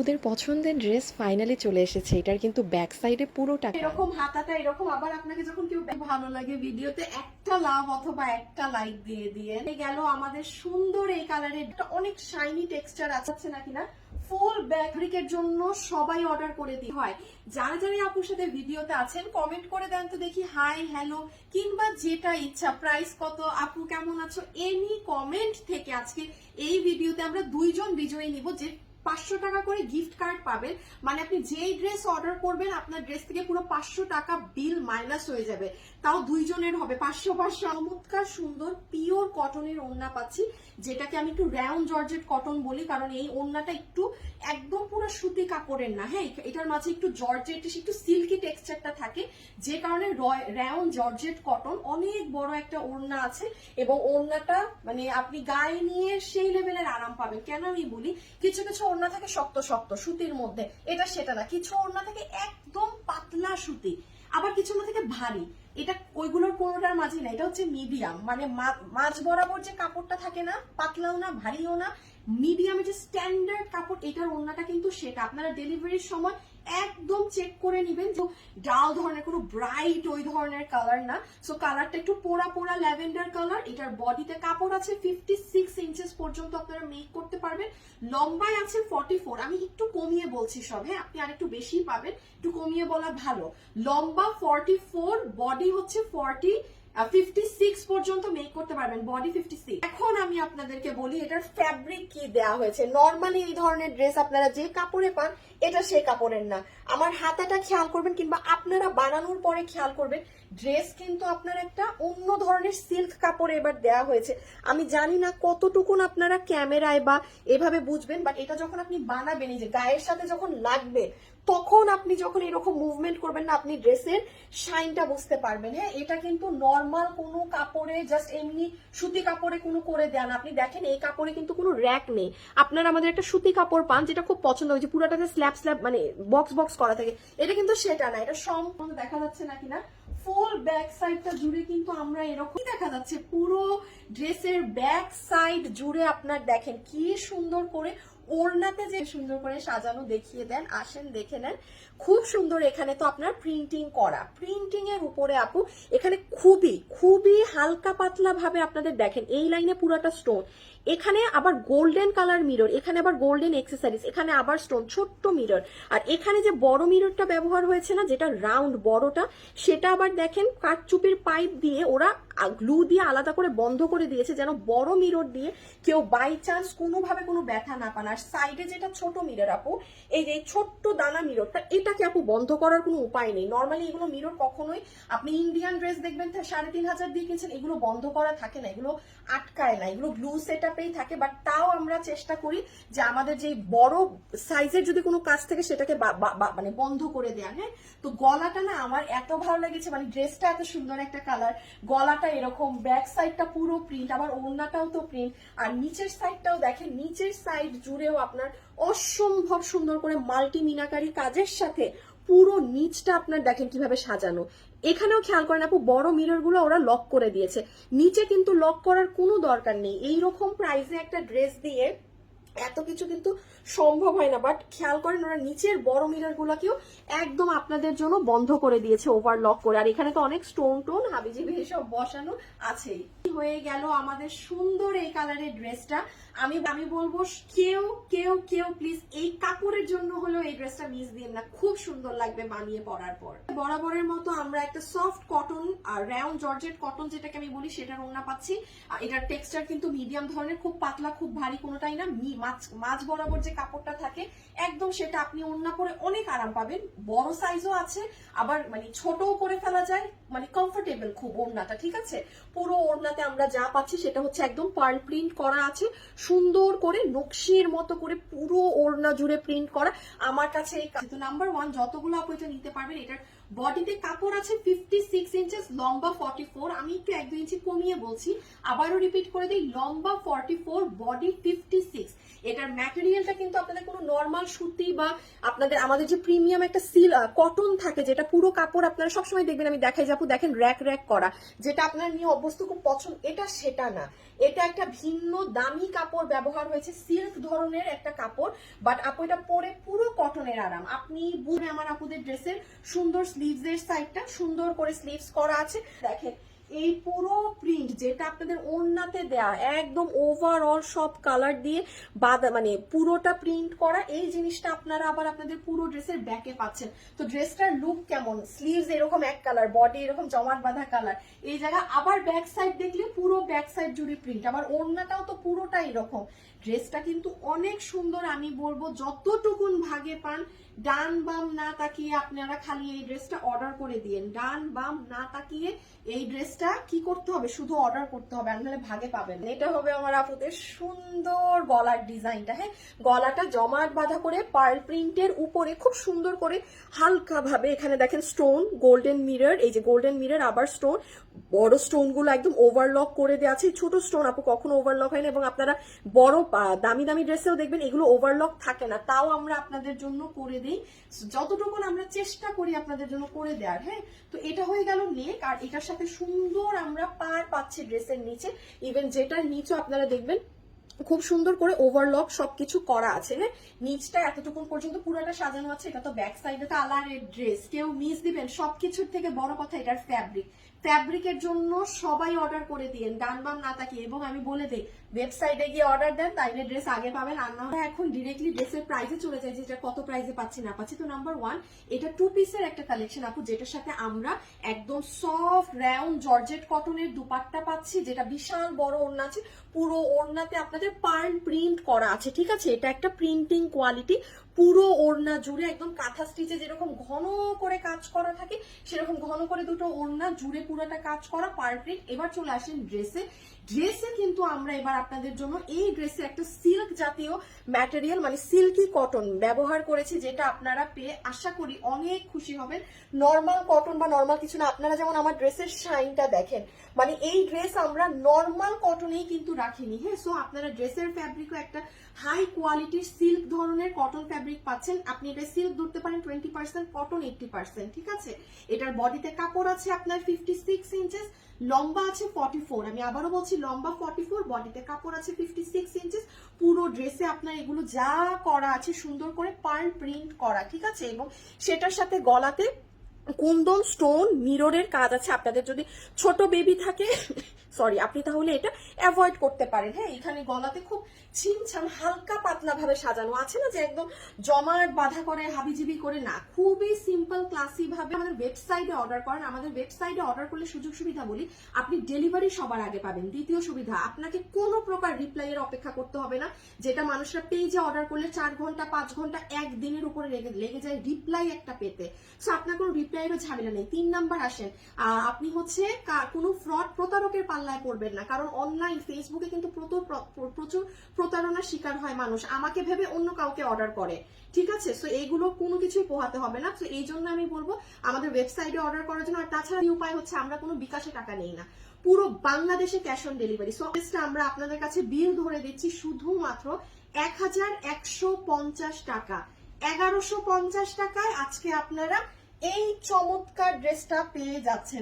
ওদের পছন্দের dress finally চলে এসেছে। এটার কিন্তু ব্যাক সাইডে পুরোটা এরকম হাতাটা এরকম, আবার আপনাকে যখন কেউ ভালো লাগে ভিডিওতে একটা লাভ অথবা একটা লাইক দিয়ে দিয়ে। গেল আমাদের সুন্দর এই কালারের অনেক শাইনি টেক্সচার আছে নাকি না? ফুল ব্যাকরিকের জন্য সবাই অর্ডার করে দিই হয়। যারা যারা আপুর সাথে ভিডিওতে আছেন কমেন্ট করে দেন তো দেখি হাই হ্যালো কিংবা যেটা ইচ্ছা প্রাইস কত, আপু কেমন আছো এনি কমেন্ট থেকে আজকে এই ভিডিওতে আমরা দুইজন বিজয়ী নিব যে পাঁচশো টাকা করে গিফট কার্ড পাবেন। মানে আপনি যেই ড্রেস অর্ডার করবেন, আপনার ড্রেস থেকে পুরো পাঁচশো টাকা বিল মাইনাস হয়ে যাবে। তাও দুইজনের হবে। পাঁচশো পাঁচশো। চমৎকার, সুন্দর পিওর কটনের ওন্না পাচ্ছি, যেটাকে আমি একটু র্যাউন জর্জেট কটন বলি, কারণ এই ওন্নাটা একটু একদম পুরো সুতি কাপড়ের না। হ্যাঁ এটার মাঝে একটু জর্জেট একটু সিল্কি টেক্সচারটা থাকে, যে কারণে র্যাউন জর্জেট কটন অনেক বড় একটা ওড়না আছে এবং ওড়নাটা মানে আপনি গায়ে নিয়ে সেই লেভেলের আরাম পাবেন। কেন আমি বলি? কিছু কিছু ওড়না থাকে শক্ত শক্ত সুতির মধ্যে। এটা সেটা না। কিছু ওড়না থাকে একদম পাতলা সুতি, আবার কিছু ওড়না থেকে ভারী। এটা ওইগুলোর কোনোটার মাঝে না, এটা হচ্ছে মিডিয়াম। মানে মাঝ বরাবর যে কাপড়টা থাকে না, পাতলাও না, ভারীও না, মিডিয়ামে যে স্ট্যান্ডার্ড কাপড়, এটার ওড়নাটা কিন্তু সেটা। আপনারা ডেলিভারির সময় একদম চেক করে নিবেন যে ডাল ধরনের, কোনো ব্রাইট ওই ধরনের কালার না। সো কালারটা একটু পোড়া পোড়া ল্যাভেন্ডার কালার এটার বডিতে কাপড় আছে ফিফটি সিক্স ইঞ্চেস পর্যন্ত আপনারা মেক করতে পারবেন। লম্বায় আছে ফর্টি ফোর আমি একটু কমিয়ে বলছি সব হ্যাঁ? আপনি আরেকটু বেশি পাবেন, একটু কমিয়ে বলা ভালো। লম্বা ফর্টি ফোর বডি হচ্ছে ফর্টি ফিফটি সিক্স পর্যন্ত করতে পারবেন বডি ফিফটি এখন আমি আপনাদেরকে বলি, এটার ফ্যাব্রিক হয়েছে? নর্মালি এই ধরনের ড্রেস আপনারা যে কাপড়ে পান, এটা সে কাপড়ের না। আমার হাতাটা খেয়াল করবেন কিংবা আপনারা বানানোর পরে খেয়াল করবেন ড্রেস কিন্তু আপনার একটা অন্য ধরনের সিল্ক কাপড়ে এবার দেওয়া হয়েছে। আমি জানি না কতটুকুন আপনারা ক্যামেরায় বা এভাবে বুঝবেন বাট এটা যখন আপনি বানাবেন যে গায়ের সাথে যখন লাগবে, তখন আপনি যখন এরকম মুভমেন্ট করবেন না, আপনি ড্রেসের শাইনটা বুঝতে পারবেন। হ্যাঁ এটা কিন্তু নর্মাল কোনো কাপড়ে জাস্ট এমনি সুতি কাপড়ে কোনো করে দেন আপনি দেখেন, এই কাপড়ে কিন্তু কোনো র্যাক নেই। আপনারা আমাদের একটা সুতি কাপড় পান, যেটা খুব পছন্দ হয়েছে পুরোটাতে স্ল্যাব স্ল্যাব মানে বক্স বক্স করা থাকে। এটা কিন্তু সেটা না, এটা সম্পূর্ণ দেখা যাচ্ছে নাকি না ফুল ব্যাক সাইডটা জুড়ে কিন্তু আমরা এরকম দেখা যাচ্ছে, পুরো ড্রেসের ব্যাক সাইড জুড়ে আপনার দেখেন কি সুন্দর করে ওড়নাতে যে সুন্দর করে সাজানো দেখিয়ে দেন, আসেন, দেখে নেন। খুব সুন্দর এখানে তো আপনার প্রিন্টিং করা। প্রিন্টিং এর উপরে আপু, এখানে খুবই খুবই হালকা পাতলা ভাবে আপনাদের দেখেন, এই লাইনে পুরাটা স্টোন এখানে আবার গোল্ডেন কালার মিরর এখানে আবার গোল্ডেন এক্সেসারিজ এখানে আবার স্টোন ছোট্ট মিরর আর এখানে যে বড় মিররটা ব্যবহার হয়েছে না, যেটা রাউন্ড বড়টা, সেটা আবার দেখেন, কাঠচুপির পাইপ দিয়ে ওরা গ্লু দিয়ে আলাদা করে বন্ধ করে দিয়েছে যেন বড় মিরর দিয়ে কেউ বাই চান্স কোনোভাবে কোনো ব্যথা না পান। আর সাইডে যেটা ছোট মিরর আপু, এই যে ছোট্ট দানা মিররটা এটাকে আপু বন্ধ করার কোনো উপায় নেই। নর্মালি এগুলো মিরর কখনোই, আপনি ইন্ডিয়ান ড্রেস দেখবেন সাড়ে তিন হাজার দিয়ে কিনছেন, এগুলো বন্ধ করা থাকে না, এগুলো আটকায় না, এগুলো গ্লু সেট আপেই থাকে। বাট তাও আমরা চেষ্টা করি যে আমাদের যে বড় সাইজের যদি কোনো কাজ থেকে, সেটাকে মানে বন্ধ করে দেয়া হ্যাঁ? তো গলাটা না আমার এত ভালো লেগেছে মানে ড্রেসটা এত সুন্দর একটা কালার গলাটা এরকম ব্যাক সাইডটা পুরো প্রিন্ট আবার ওড়নাটাও তো প্রিন্ট আর নিচের সাইডটাও দেখেন, নিচের সাইড জুড়েও আপনার অসম্ভব সুন্দর করে মাল্টি মিনাকারি কাজের সাথে পুরো নিচটা আপনার দেখেন কীভাবে সাজানো। এখানেও খেয়াল করেন আপু, বড় মিররগুলো ওরা লক করে দিয়েছে। নিচে কিন্তু লক করার কোনো দরকার নেই। এই রকম প্রাইসে একটা ড্রেস দিয়ে এত কিছু কিন্তু সম্ভব হয় না বাট খেয়াল করেন ওরা নিচের বড় মিরর গুলাকেও একদম আপনাদের জন্য বন্ধ করে দিয়েছে ওভারলক করে। আর এখানে তো অনেক স্টোন টোন, হাবিজিবি এসব বসানো আছেই। হয়ে গেল আমাদের সুন্দর এই কালারের ড্রেসটা আমি আমি বলব, কেউ কেউ কেউ প্লিজ এই কাপড়ের জন্য হলেও এই ড্রেসটা মিস দিন না। খুব সুন্দর লাগবে বানিয়ে পরার পর। বরাবরের মতো আমরা একটা সফট কটন আর রাউন্ড জর্জেট কটন যেটাকে আমি বলি সেটার ওড়না পাচ্ছি। এটার টেক্সচার কিন্তু মিডিয়াম ধরনের, খুব পাতলা, খুব ভারী কোনোটাই না। মাছ- বরাবর যে কাপড়টা থাকে, একদম সেটা আপনি ওড়না পরে অনেক আরাম পাবেন। বড় সাইজও আছে, আবার মানে ছোটও করে ফেলা যায় মানে কমফোর্টেবল খুব ওড়নাটা, ঠিক আছে? পুরো ওড়নাতে আমরা যা পাচ্ছি সেটা হচ্ছে একদম পার্ল প্রিন্ট করা আছে, সুন্দর করে নকশির মতো করে পুরো ওড়না জুড়ে প্রিন্ট করা। আমার কাছে এই নাম্বার ওয়ান যতগুলো আপনি নিতে পারবেন, এটার বডিতে কাপড় আছে ফিফটি সিক্স ইঞ্চেস লম্বা ফর্টি ফোর আমি একটু এক দুই ইঞ্চি কমিয়ে বলছি, আবারও রিপিট করে দিই লম্বা forty four body fifty six এটার ম্যাটেরিয়ালটা কিন্তু আপনাদের কোনো নর্মাল সুতি বা আপনাদের, আমাদের যে প্রিমিয়াম একটা সিল কটন থাকে, যেটা পুরো কাপড় আপনারা সবসময় দেখবেন, আমি দেখাই যাব দেখেন র্যাক র্যাক করা। যেটা আপনার নিয়ে অভ্যস্ত খুব পছন্দ, এটা সেটা না। এটা একটা ভিন্ন দামি কাপড় ব্যবহার হয়েছে সিল্ক ধরনের একটা কাপড় বাট আপু, এটা পরে পুরো কটনের আরাম। আপনি বুঝে আমার আপুদের ড্রেসের সুন্দর স্লিভস এর সাইডটা সুন্দর করে স্লিভস করা আছে। দেখেন, এই পুরো প্রিন্ট যেটা আপনাদের ওড়নাতে দেয়া, একদম ওভারঅল সব কালার দিয়ে বাদা মানে পুরোটা প্রিন্ট করা, এই জিনিসটা আপনারা আবার আপনাদের পুরো ড্রেসের ব্যাকে পাচ্ছেন। তো ড্রেসটার লুক কেমন? স্লিভস এরকম এক কালার বডি এরকম জমাট বাঁধা কালার এই জায়গা আবার ব্যাক সাইড দেখলে পুরো ব্যাক সাইড জুড়ে প্রিন্ট আবার ওড়নাটাও তো পুরোটা এরকম। ড্রেসটা কিন্তু অনেক সুন্দর, আমি বলব, যতটুকুন ভাগে পান ডান বাম না তাকিয়ে আপনারা খালি এই ড্রেসটা অর্ডার করে দিয়েন। ডান বাম না তাকিয়ে এই ড্রেসটা কি করতে হবে? শুধু অর্ডার করতে হবে আর ভাগে পাবেন। এটা হবে আমার আপুদের সুন্দর গলার ডিজাইনটা হ্যাঁ? গলাটা জমাট বাঁধা করে পার্ল প্রিন্টের উপরে খুব সুন্দর করে হালকা ভাবে এখানে দেখেন স্টোন, গোল্ডেন মিরর, এই যে গোল্ডেন মিরর, আবার স্টোন। বড় স্টোনগুলো একদম ওভারলক করে দেওয়া আছে। ছোট স্টোন আপু কখনো ওভারলক হয় না এবং আপনারা বড় দামি দামি ড্রেসেও দেখবেন এগুলো ওভারলক থাকে না। তাও আমরা আপনাদের জন্য করে দিই। যতটুকু আমরা চেষ্টা করি আপনাদের জন্য করে দেওয়ার হ্যাঁ? তো এটা হয়ে গেল নেক, আর এটার সাথে সুন্দর আমরা পার পাচ্ছি ড্রেসের নিচে। ইভেন যেটার নিচে আপনারা দেখবেন, খুব সুন্দর করে ওভারলক সবকিছু করা আছে হ্যাঁ? নিচটা এতটুকুন পর্যন্ত পুরোটা সাজানো আছে, এটা তো ব্যাক সাইডে কালারের ড্রেস কেউ মিস দিবেন। সবকিছুর থেকে বড় কথা এটার ফ্যাব্রিক ফ্যাব্রিকের জন্য সবাই অর্ডার করে দিয়েন, ডান বাম না তাকিয়ে। এবং আমি বলে দিই ওয়েবসাইটে গিয়ে অর্ডার দেন তাইলে ড্রেস আগে পাবেন, আর না এখন ডিরেক্টলি ড্রেসের প্রাইসে চলে যায় যে এটা কত প্রাইসে পাচ্ছি, না পাচ্ছি। তো নাম্বার ওয়ান এটা টু পিসের একটা কালেকশন আপু, যেটার সাথে আমরা একদম সফট রাউন্ড জর্জেট কটনের দুপাট্টা পাচ্ছি, যেটা বিশাল বড় ওড়না আছে। পুরো ওড়নাতে আপনাদের পার্ন প্রিন্ট করা আছে, ঠিক আছে? এটা একটা প্রিন্টিং কোয়ালিটি পুরো ওড়না জুড়ে একদম কাঁথা স্টিচে যেরকম ঘন করে কাজ করা থাকে, সেরকম ঘন করে দুটো ওড়না জুড়ে পুরোটা কাজ করা পার প্রিন্ট এবার চলে আসেন ড্রেসে ড্রেসে কিন্তু আমরা এবার আপনাদের জন্য এই ড্রেসে একটা সিল্ক জাতীয় ম্যাটেরিয়াল মানে সিল্কি কটন ব্যবহার করেছি, যেটা আপনারা পেয়ে আশা করি অনেক খুশি হবেন। নর্মাল কটন বা নর্মাল কিছু না, আপনারা যেমন আমার ড্রেসের শাইনটা দেখেন মানে এই ড্রেস আমরা নর্মাল কটনেই কিন্তু রাখিনি হ্যাঁ? সো আপনারা ড্রেসের ফ্যাব্রিকও একটা হাই কোয়ালিটির সিল্ক ধরনের কটন ফ্যাব্রিক পাচ্ছেন। আপনি এটা সিল্ক ধরতে পারেন twenty percent cotton eighty percent ঠিক আছে? এটার বডিতে কাপড় আছে আপনার ফিফটি সিক্স ইঞ্চেস লম্বা আছে ফর্টি ফোর আমি আবারও বলছি, লম্বা ফর্টি ফোর বডিতে কাপড় আছে ফিফটি সিক্স ইঞ্চেস পুরো ড্রেসে আপনার এগুলো যা করা আছে, সুন্দর করে পার্ল প্রিন্ট করা, ঠিক আছে? এবং সেটার সাথে গলাতে কুন্দন স্টোন মিররের কাজ আছে। আপনাদের যদি ছোট বেবি থাকে সরি আপনি তাহলে এটা অ্যাভয়েড করতে পারেন। হ্যাঁ এখানে গলাতে খুব ছিমছাম, হালকা পাতলা ভাবে সাজানো আছে না, যে একদম জমাট বাঁধা করে, হাবিজিবি করে না। খুবই সিম্পল ক্লাসি ভাবে আমাদের ওয়েবসাইটে অর্ডার করেন। আমাদের ওয়েবসাইটে অর্ডার করলে সুযোগ সুবিধা বলি, আপনি ডেলিভারি সবার আগে পাবেন। দ্বিতীয় সুবিধা, আপনাকে কোনো প্রকার রিপ্লাই এর অপেক্ষা করতে হবে না। যেটা মানুষরা পেজে অর্ডার করলে চার ঘণ্টা, পাঁচ ঘণ্টা, একদিনের উপরে লেগে লেগে যায় রিপ্লাই একটা পেতে। সো আপনার কোনো রিপ্লাইয়েরও ঝামেলা নেই। তিন নাম্বার আসেন। আপনি হচ্ছে কোনো ফ্রড প্রতারকের পাল্লায় পড়বেন না। কারণ অনলাইন ফেসবুকে কিন্তু প্রচুর প্রতারণার শিকার হয় মানুষ। আমাকে ভেবে অন্য কাউকে অর্ডার করে। ঠিক আছে? সো এইগুলো কোনো কিছুই পোহাতে হবে না। তো এই জন্য আমি বলব, আমাদের ওয়েবসাইটে অর্ডার করার জন্য, আর তাছাড়া উপায় হচ্ছে, আমরা কোনো বিকাশে টাকা নেই না। পুরো বাংলাদেশে ক্যাশ অন ডেলিভারি সো আমরা আপনাদের কাছে বিল ধরে দিচ্ছি, শুধুমাত্র এক হাজার একশো পঞ্চাশ টাকা। এগারোশো পঞ্চাশ টাকায় আজকে আপনারা এই চমৎকার ড্রেসটা পেয়ে যাচ্ছেন।